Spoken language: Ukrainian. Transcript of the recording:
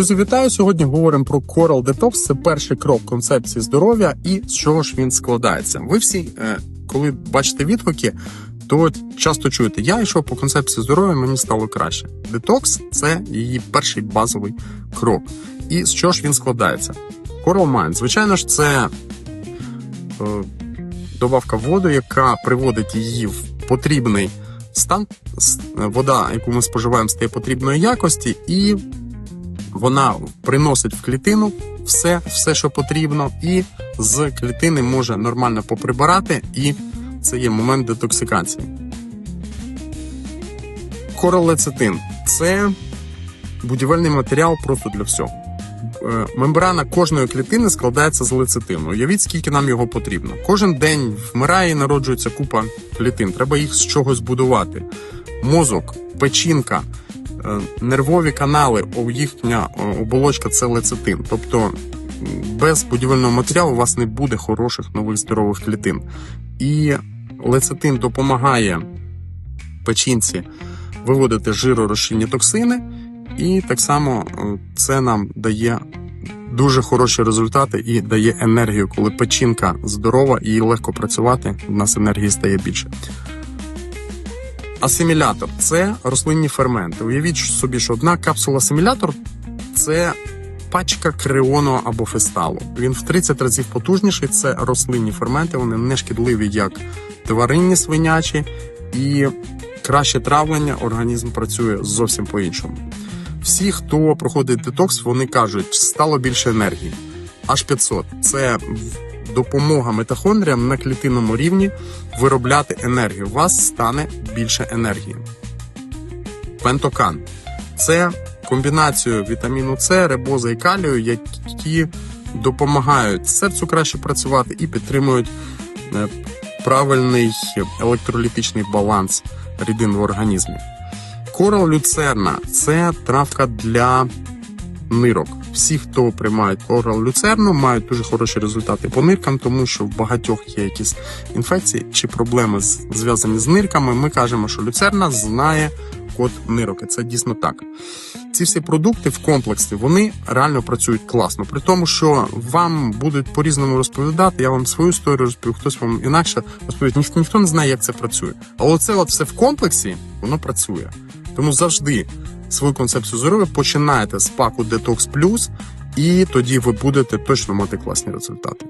Друзі, вітаю! Сьогодні говоримо про Coral Detox. Це перший крок концепції здоров'я і з чого ж він складається. Ви всі, е, коли бачите відгуки, то часто чуєте, я йшов по концепції здоров'я, мені стало краще. Детокс це її перший базовий крок. І з чого ж він складається? Coral Mind, звичайно ж, це е, добавка води, яка приводить її в потрібний стан. Вода, яку ми споживаємо, стає потрібної якості, і вона приносить в клітину все, все, що потрібно, і з клітини може нормально поприбирати, і це є момент детоксикації. Королецитин це будівельний матеріал просто для всього. Е, Мембрана кожної клітини складається з лецитину. Уявіть, скільки нам його потрібно. Кожен день вмирає і народжується купа клітин. Треба їх з чогось будувати. Мозок, печінка, нервові канали, о, їхня оболочка це лецитин. Тобто без будівельного матеріалу у вас не буде хороших нових здорових клітин. І лецитин допомагає печінці виводити жиророзчинні токсини, і так само е, це нам дає дуже хороші результати і дає енергію, коли печінка здорова і легко працювати, у нас енергії стає більше. Асимілятор це рослинні ферменти. Уявіть собі, що одна капсула асимілятор це пачка креону або фесталу. Він в 30 разів потужніший. Це рослинні ферменти, вони не шкідливі, як тваринні свинячі, і краще травлення, організм працює зовсім по-іншому. Всі, хто проходить детокс, вони кажуть, стало більше енергії. Аж 500. Це допомога митохондріям на клітинному рівні виробляти енергію. У вас стане більше енергії. Пентокан це комбінацію вітаміну С, рибоза і калію, які допомагають серцю краще працювати і підтримують е, правильний електролітичний баланс рідин в організмі. Корал люцерна це травка для нирок. Всі, хто приймають корал люцерну, мають дуже хороші результати по ниркам, тому що в багатьох є якісь інфекції чи проблеми зв'язані з нирками. Ми кажемо, що люцерна знає код нирок. І це дійсно так. Ці всі продукти в комплексі вони реально працюють класно. При тому, що вам будуть по-різному розповідати. Я вам свою історію розповів, хтось вам інакше розповідає. Ніх, ніхто не знає, як це працює. Але це от все в комплексі воно працює. Тому завжди свою концепцію здоров'я починайте з паку Detox Plus, і тоді ви будете точно мати класні результати.